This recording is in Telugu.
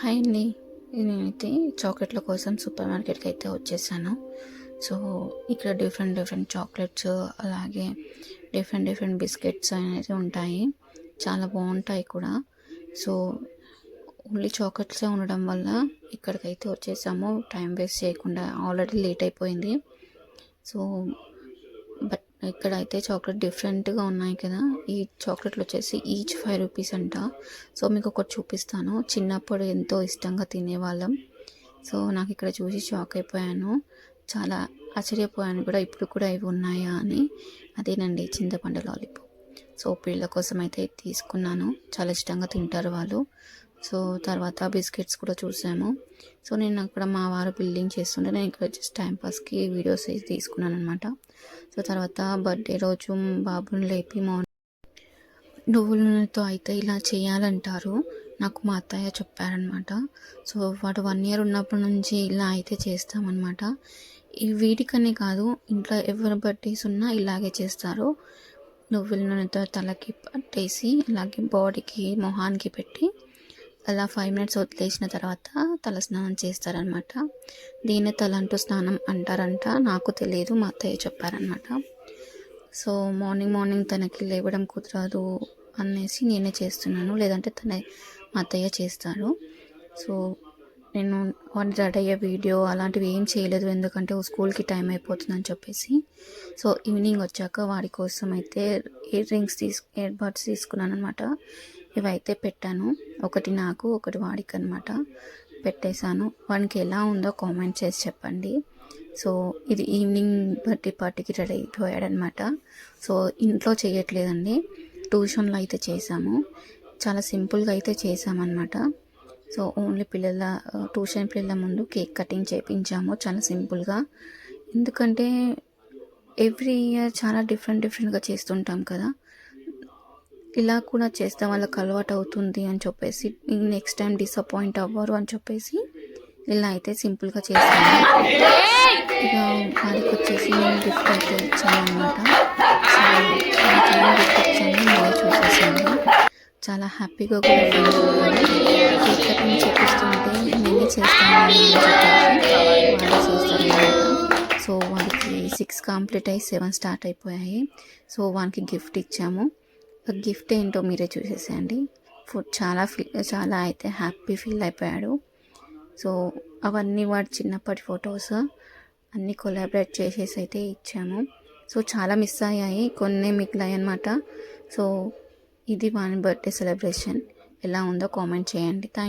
హాయ్ అండి నేనైతే చాక్లెట్ల కోసం సూపర్ మార్కెట్కి అయితే వచ్చేసాను. సో ఇక్కడ డిఫరెంట్ డిఫరెంట్ చాక్లెట్స్ అలాగే డిఫరెంట్ డిఫరెంట్ బిస్కెట్స్ అనేది ఉంటాయి. చాలా బాగుంటాయి కూడా. సో ఓన్లీ చాక్లెట్సే ఉండడం వల్ల ఇక్కడికైతే వచ్చేసాము. టైం వేస్ట్ చేయకుండా ఆల్రెడీ లేట్ అయిపోయింది. సో ఇక్కడైతే ఇక్కడ అయితే చాక్లెట్ డిఫరెంట్గా ఉన్నాయి కదా. ఈ చాక్లెట్లు వచ్చేసి ఈచ్ ఫైవ్ రూపీస్ అంట. సో మీకు ఒకటి చూపిస్తాను. చిన్నప్పుడు ఎంతో ఇష్టంగా తినేవాళ్ళం. సో నాకు ఇక్కడ చూసి షాక్ అయిపోయాను. చాలా ఆశ్చర్యపోయాను కూడా. ఇప్పుడు కూడా ఇవి ఉన్నాయా అని. అదేనండి చింతపండు లాలీపాప్. సో పిల్లల కోసం అయితే తీసుకున్నాను. చాలా ఇష్టంగా తింటారు వాళ్ళు. సో తర్వాత బిస్కెట్స్ కూడా చూసాము. సో నేను అక్కడ మా వారు బిల్డింగ్ చేస్తుంటే నేను ఇక్కడ జస్ట్ టైంపాస్కి వీడియోస్ అయితే తీసుకున్నాను అనమాట సో తర్వాత బర్త్డే రోజు బాబుని లేపి మార్నింగ్ నువ్వుల నూనెతో అయితే ఇలా చేయాలంటారు. నాకు మా అత్తయ్య చెప్పారనమాట సో వాడు వన్ ఇయర్ ఉన్నప్పటి నుంచి ఇలా అయితే చేస్తామన్నమాట. ఈ వీటికనే కాదు ఇంట్లో ఎవరి బర్త్డేస్ ఉన్నా ఇలాగే చేస్తారు. నువ్వుల నూనెతో తలకి పట్టేసి అలాగే బాడీకి మొహానికి పెట్టి అలా ఫైవ్ మినిట్స్ వదిలేసిన తర్వాత తల స్నానం చేస్తారనమాట దీన్ని తలంటూ స్నానం అంటారంట. నాకు తెలియదు మా అత్తయ్య చెప్పారనమాట సో మార్నింగ్ మార్నింగ్ తనకి లేవడం కుదరదు అనేసి నేనే చేస్తున్నాను. లేదంటే తన మా అత్తయ్య చేస్తారు. సో నేను వాడిని రెడీ అయ్యే వీడియో అలాంటివి ఏం చేయలేదు. ఎందుకంటే స్కూల్కి టైం అయిపోతుందని చెప్పేసి. సో ఈవినింగ్ వచ్చాక వాడి కోసం అయితే ఇయర్ రింగ్స్ తీసు ఇయర్ బడ్స్ తీసుకున్నాను అనమాట ఇవైతే పెట్టాను. ఒకటి నాకు ఒకటి వాడికి అనమాట పెట్టేశాను. వానికి ఎలా ఉందో కామెంట్ చేసి చెప్పండి. సో ఇది ఈవినింగ్ బర్త్డే పార్టీకి రెడీ అయిపోయాడనమాట సో ఇంట్లో చేయట్లేదండి. ట్యూషన్లో అయితే చేసాము చాలా సింపుల్గా అయితే చేసామన్నమాట సో ఓన్లీ పిల్లల ట్యూషన్ పిల్లల ముందు కేక్ కటింగ్ చేపించాము. చాలా సింపుల్గా. ఎందుకంటే ఎవ్రీ ఇయర్ చాలా డిఫరెంట్ డిఫరెంట్గా చేస్తుంటాం కదా. ఇలా కూడా చేస్తే వాళ్ళకి అలవాటు అవుతుంది అని చెప్పేసి నెక్స్ట్ టైం డిసప్పాయింట్ అవ్వరు అని చెప్పేసి ఇలా అయితే సింపుల్గా చేస్తాను ఇక వాడికి వచ్చేసి నేను గిఫ్ట్ అయితే ఇచ్చాను అనమాట సో గిఫ్ట్ ఇచ్చాను మళ్ళీ చూసేసాను. చాలా హ్యాపీగా కూడా కేక్ కటింగ్ చేపిస్తుంటే నేనే చేస్తాను అని చెప్పేసి వాళ్ళు చేస్తారనమాట సో వాడికి సిక్స్ కంప్లీట్ అయ్యి సెవెన్ స్టార్ట్ అయిపోయాయి. సో వానికి గిఫ్ట్ ఇచ్చాము. గిఫ్ట్ ఏంటో మీరే చూసేసేయండి. ఫుడ్ చాలా ఫీల్ చాలా అయితే హ్యాపీ ఫీల్ అయిపోయాడు. సో అవన్నీ వాడు చిన్నప్పటి ఫొటోస్ అన్నీ కొలాబరేట్ చేసేసి అయితే ఇచ్చాము. సో చాలా మిస్ అయ్యాయి. కొన్ని మిగిలాయి అనమాట సో ఇది వాని బర్త్డే సెలబ్రేషన్. ఎలా ఉందో కామెంట్ చేయండి. థ్యాంక్